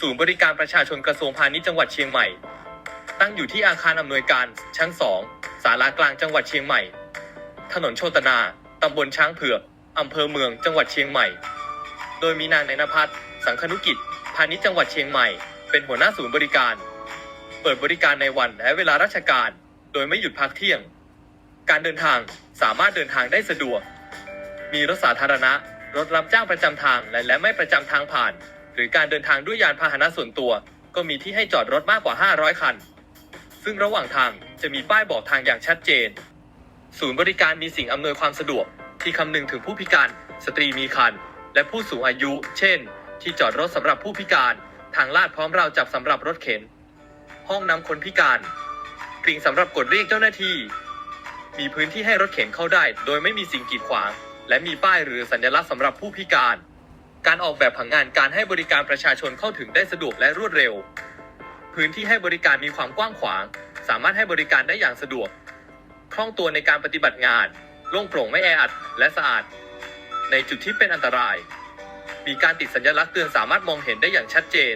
ศูนย์บริการประชาชนกระทรวงพาณิชย์จังหวัดเชียงใหม่ ตั้งอยู่ที่อาคารอำนวยการชั้น2ศาลากลางจังหวัดเชียงใหม่ ถนนโชตนา ตำบลช้างเผือกอำเภอเมืองจังหวัดเชียงใหม่ โดยมีนางนายนภัสสังคนุกิจ พาณิชย์จังหวัดเชียงใหม่ เป็นหัวหน้าศูนย์บริการ เปิดบริการในวันและเวลาราชการ โดยไม่หยุดพักเที่ยง การเดินทางสามารถเดินทางได้สะดวก มีรถสาธารณะ รถรับจ้างประจำทางและและไม่ประจำทางผ่าน หรือการเดินทางด้วยยานพาหนะส่วนตัว ก็มีที่ให้จอดรถมากกว่า 500 คัน ซึ่งระหว่างทางจะมีป้ายบอกทางอย่างชัดเจน ศูนย์บริการมีสิ่งอำนวยความสะดวก ที่คำนึงถึงผู้พิการ สตรีมีครรภ์และผู้สูงอายุ เช่น ที่จอดรถสำหรับผู้พิการ ทางลาดพร้อมราวจับสำหรับรถเข็น ห้องนำคนพิการกริ่งสำหรับกดเรียกเจ้าหน้าที่ มีพื้นที่ให้รถเข็นเข้าได้ โดยไม่มีสิ่งกีดขวาง และมีป้ายหรือสัญลักษณ์สำหรับผู้พิการ การออกแบบผังงานการให้บริการประชาชนเข้าถึงได้สะดวกและรวดเร็ว พื้นที่ให้บริการมีความกว้างขวาง สามารถให้บริการได้อย่างสะดวก คล่องตัวในการปฏิบัติงาน โล่งโปร่งไม่แออัด และสะอาด ในจุดที่เป็นอันตราย มีการติดสัญลักษณ์เตือนสามารถมองเห็นได้อย่างชัดเจน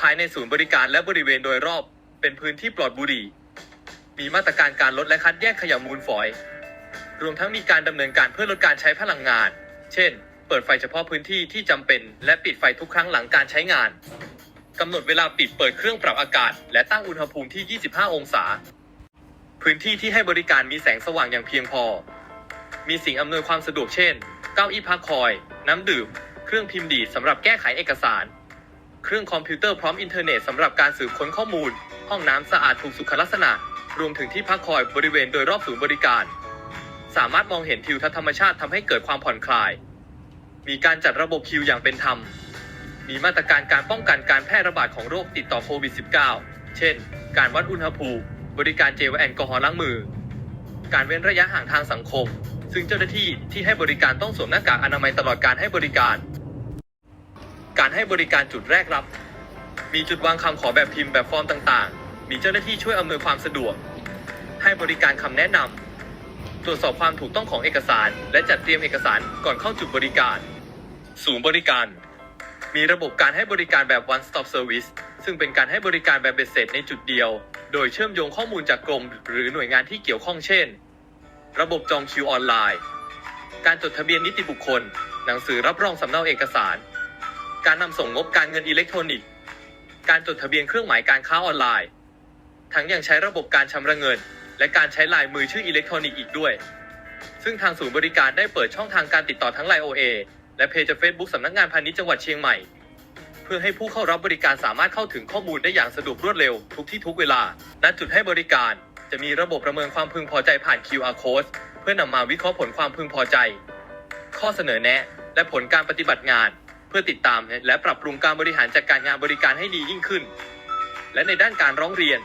ภายในศูนย์บริการและบริเวณโดยรอบ เป็นพื้นที่ปลอดบุหรี่ มีมาตรการการลดและคัดแยกขยะมูลฝอย รวมทั้งมีการดำเนินการเพื่อลดการใช้พลังงาน เช่น เปิดไฟเฉพาะพื้นที่ที่จำเป็น และปิดไฟทุกครั้งหลังการใช้งานกำหนดเวลาปิดเปิดเครื่องปรับอากาศ และตั้งอุณหภูมิที่ 25 องศา พื้นที่ที่ให้บริการมีแสงสว่างอย่างเพียงพอ มีสิ่งอำนวยความสะดวกเช่น เก้าอี้พักคอย น้ำดื่ม เครื่องพิมพ์ดีดสำหรับแก้ไขเอกสาร เครื่องคอมพิวเตอร์พร้อมอินเทอร์เน็ตสำหรับการสืบค้นข้อมูล ห้องน้ำสะอาดถูกสุขลักษณะ รวมถึงที่พักคอยบริเวณโดยรอบศูนย์บริการ สามารถมองเห็นทิวทัศน์ธรรมชาติทำให้เกิดความผ่อนคลาย มีการจัดระบบคิวอย่างเป็นธรรม มีมาตรการการป้องกันการแพร่ระบาดของโรคติดต่อโควิด -19 เช่น การวัดอุณหภูมิ บริการเจลแอลกอฮอล์ล้างมือ การเว้นระยะห่างทางสังคม ซึ่งเจ้าหน้าที่ที่ให้บริการต้องสวมหน้ากากอนามัยตลอดการให้บริการ การให้บริการจุดแรกรับ มีจุดวางคำขอแบบพิมพ์แบบฟอร์มต่างๆ มีเจ้าหน้าที่ช่วยอำนวยความสะดวก ให้บริการคำแนะนำตรวจสอบความถูกต้องของเอกสาร และจัดเตรียมเอกสารก่อนเข้าจุดบริการ ศูนย์บริการ มีระบบการให้บริการแบบ one stop service ซึ่งเป็นการให้บริการแบบเบ็ดเสร็จในจุดเดียว โดยเชื่อมโยงข้อมูลจากกรมหรือหน่วยงานที่เกี่ยวข้องเช่น ระบบจองคิวออนไลน์ การจดทะเบียนนิติบุคคล หนังสือรับรองสำเนาเอกสาร การนำส่งงบการเงินอิเล็กทรอนิกส์ การจดทะเบียนเครื่องหมายการค้าออนไลน์ ทั้งยังใช้ระบบการชำระเงิน และการใช้ลายมือชื่ออิเล็กทรอนิกส์อีกด้วย ซึ่งทางศูนย์บริการได้เปิดช่องทางการติดต่อทั้งไลน์ OA และเพจเฟซบุ๊กสำนักงานพาณิชย์จังหวัดเชียงใหม่ เพื่อให้ผู้เข้ารับบริการสามารถเข้าถึงข้อมูลได้อย่างสะดวกรวดเร็ว ทุกที่ทุกเวลา ณ จุดให้บริการ จะมีระบบประเมินความพึงพอใจผ่าน QR code เพื่อนำมาวิเคราะห์ผลความพึงพอใจ ข้อเสนอแนะ และผลการปฏิบัติงาน เพื่อติดตามและปรับปรุงการบริหารจัดการงานบริการให้ดียิ่งขึ้น และในด้านการร้องเรียน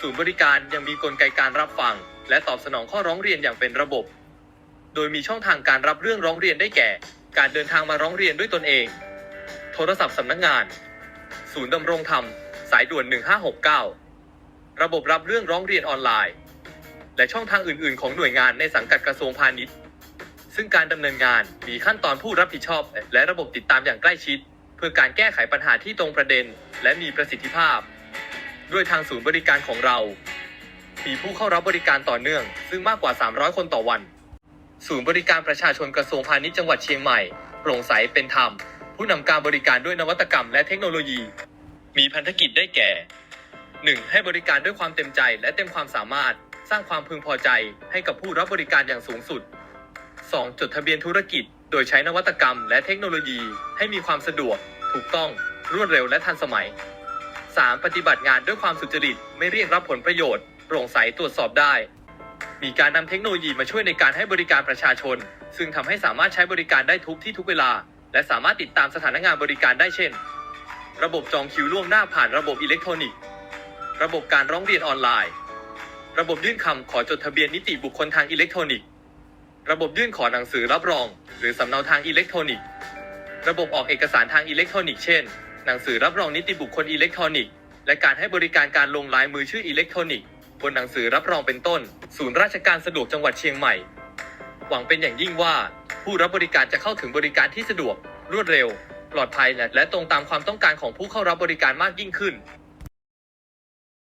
ศูนย์บริการยังมีกลไกการรับฟัง และตอบสนองข้อร้องเรียนอย่างเป็นระบบ โดยมีช่องทางการรับเรื่องร้องเรียนได้แก่ การเดินทางมาร้องเรียนด้วยตนเอง โทรศัพท์สำนักงาน ศูนย์ดำรงธรรม สายด่วน 1569 ระบบรับเรื่องร้องเรียนออนไลน์ และช่องทางอื่น ๆ ของหน่วยงานในสังกัดกระทรวงพาณิชย์ ซึ่งการดำเนินงานมีขั้นตอนผู้รับผิดชอบ และระบบติดตามอย่างใกล้ชิด เพื่อการแก้ไขปัญหาที่ตรงประเด็น และมีประสิทธิภาพ ด้วยทางศูนย์บริการของเรา มีผู้เข้ารับบริการต่อเนื่อง ซึ่งมากกว่า 300 คนต่อวัน ศูนย์บริการประชาชนกระทรวงพาณิชย์จังหวัดเชียงใหม่โปร่งใสเป็นธรรม ผู้นำการบริการด้วยนวัตกรรมและเทคโนโลยี มีพันธกิจได้แก่ 1. ให้บริการด้วยความเต็มใจและเต็มความสามารถ สร้างความพึงพอใจให้กับผู้รับบริการอย่างสูงสุด 2. จดทะเบียนธุรกิจ โดยใช้นวัตกรรมและเทคโนโลยี ให้มีความสะดวก ถูกต้อง รวดเร็วและทันสมัย 3. ปฏิบัติงานด้วยความสุจริต ไม่เรียกรับผลประโยชน์ โปร่งใสตรวจสอบได้ มีการนำเทคโนโลยีมาช่วยในการให้บริการประชาชน ซึ่งทำให้สามารถใช้บริการได้ทุกที่ทุกเวลา และสามารถติดตามสถานงานบริการได้เช่น ระบบจองคิวล่วงหน้าผ่านระบบอิเล็กทรอนิกส์ ระบบการร้องเรียนออนไลน์ ระบบยื่นคำขอจดทะเบียนนิติบุคคลทางอิเล็กทรอนิกส์ ระบบยื่นขอหนังสือรับรอง หรือสำเนาทางอิเล็กทรอนิกส์ ระบบออกเอกสารทางอิเล็กทรอนิกส์เช่น หนังสือรับรองนิติบุคคลอิเล็กทรอนิกส์ และการให้บริการการลงลายมือชื่ออิเล็กทรอนิกส์ บนหนังสือรับรองเป็นต้น ศูนย์ราชการสะดวกจังหวัดเชียงใหม่ หวังเป็นอย่างยิ่งว่า ผู้รับบริการจะเข้าถึงบริการที่สะดวก รวดเร็ว ปลอดภัยและตรงตามความต้องการของผู้เข้ารับบริการมากยิ่งขึ้น